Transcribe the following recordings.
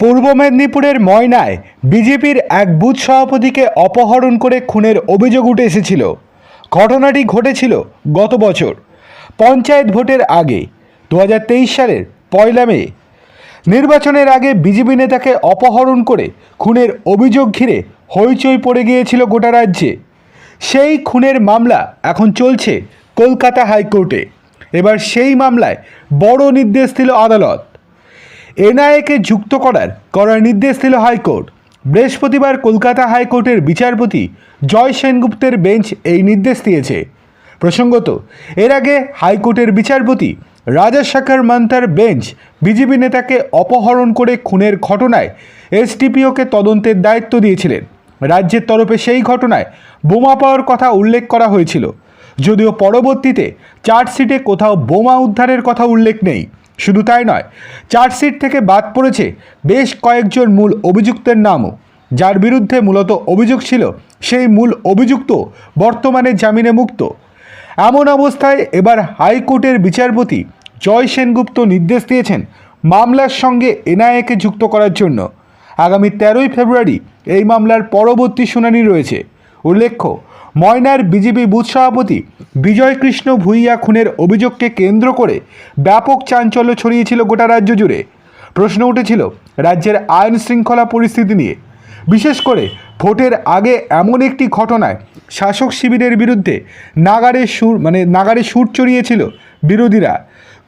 পূর্ব মেদিনীপুরের ময়নায় বিজেপির এক বুথ সভাপতিকে অপহরণ করে খুনের অভিযোগ উঠে এসেছিল। ঘটনাটি ঘটেছিল গত বছর, পঞ্চায়েত ভোটের আগে দু হাজার তেইশ সালের পয়লা মে। নির্বাচনের আগে বিজেপি নেতাকে অপহরণ করে খুনের অভিযোগ ঘিরে হইচই পড়ে গিয়েছিল গোটা রাজ্যে। সেই খুনের মামলা এখন চলছে কলকাতা হাইকোর্টে। এবার সেই মামলায় বড় নির্দেশ দিল আদালত। এনআইএকে যুক্ত করার করার নির্দেশ দিল হাইকোর্ট। বৃহস্পতিবার কলকাতা হাইকোর্টের বিচারপতি জয় সেনগুপ্তের বেঞ্চ এই নির্দেশ দিয়েছে। প্রসঙ্গত, এর আগে হাইকোর্টের বিচারপতি রাজাশেখর মান্তার বেঞ্চ বিজেপি নেতাকে অপহরণ করে খুনের ঘটনায় এসডিপিওকে তদন্তের দায়িত্ব দিয়েছিলেন। রাজ্যের তরফে সেই ঘটনায় বোমা পাওয়ার কথা উল্লেখ করা হয়েছিল। যদিও পরবর্তীতে চার্জশিটে কোথাও বোমা উদ্ধারের কথা উল্লেখ নেই। শুধু তাই নয়, চার্জশিট থেকে বাদ পড়েছে বেশ কয়েকজন মূল অভিযুক্তের নামও। যার বিরুদ্ধে মূলত অভিযোগ ছিল, সেই মূল অভিযুক্ত বর্তমানে জামিনে মুক্ত। এমন অবস্থায় এবার হাইকোর্টের বিচারপতি জয় সেনগুপ্ত নির্দেশ দিয়েছেন মামলার সঙ্গে এনআইএকে যুক্ত করার জন্য। আগামী তেরোই ফেব্রুয়ারি এই মামলার পরবর্তী শুনানি রয়েছে। উল্লেখ্য ময়নার বিজেপি বুথ সভাপতি বিজয় কৃষ্ণ ভূঁইয়া খুনের অভিযোগকে কেন্দ্র করে ব্যাপক চাঞ্চল্য ছড়িয়েছিল গোটা রাজ্য জুড়ে। প্রশ্ন উঠেছিল, রাজ্যের আইন শৃঙ্খলা পরিস্থিতি নিয়ে। বিশেষ করে, ভোটের আগে এমন একটি ঘটনায় শাসক শিবিরের বিরুদ্ধে নাগারে সুর মানে নাগারে সুর চড়িয়েছিল বিরোধীরা।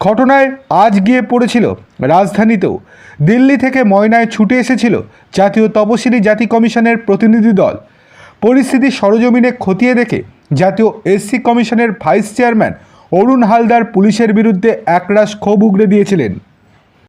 ঘটনায় আজ গিয়ে পড়েছিল রাজধানীতেও। দিল্লি থেকে ময়নায় ছুটে এসেছিল জাতীয় তপশিলি জাতি কমিশনের প্রতিনিধি দল। পরিস্থিতি সরজমিনে খতিয়ে দেখে জাতীয় এসসি কমিশনের ভাইস চেয়ারম্যান অরুণ হালদার পুলিশের বিরুদ্ধে একরাশ ক্ষোভ উগড়ে দিয়েছিলেন।